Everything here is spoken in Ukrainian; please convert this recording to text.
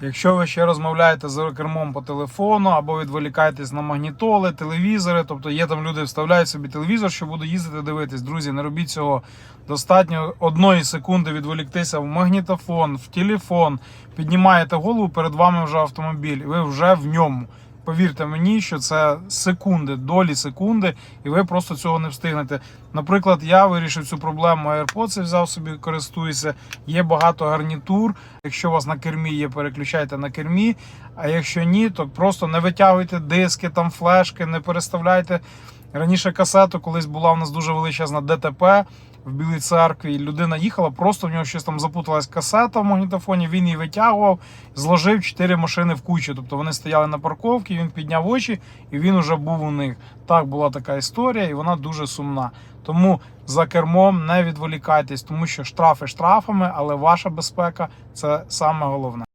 Якщо ви ще розмовляєте за кермом по телефону або відволікаєтесь на магнітоли, телевізори, тобто є там люди, вставляють собі телевізор, що буду їздити дивитись. Друзі, не робіть цього. Достатньо одної секунди відволіктися в магнітофон, в телефон, піднімаєте голову, перед вами вже автомобіль, ви вже в ньому. Повірте мені, що це секунди, долі секунди, і ви просто цього не встигнете. Наприклад, я вирішив цю проблему AirPods взяв собі, користуюся. Є багато гарнітур. Якщо у вас на кермі є, переключайте на кермі. А якщо ні, то просто не витягуйте диски, там флешки, не переставляйте. Раніше касету, колись була у нас дуже величезна ДТП в Білій церкві. і Людина їхала, просто в нього щось там запуталась касета в магнітофоні. Він її витягував, зложив чотири машини в кучу. Тобто вони стояли на парковці, він підняв очі, і він уже був у них. Так була така історія, і вона дуже сумна. Тому за кермом не відволікайтесь, тому що штрафи штрафами, але ваша безпека це саме головне.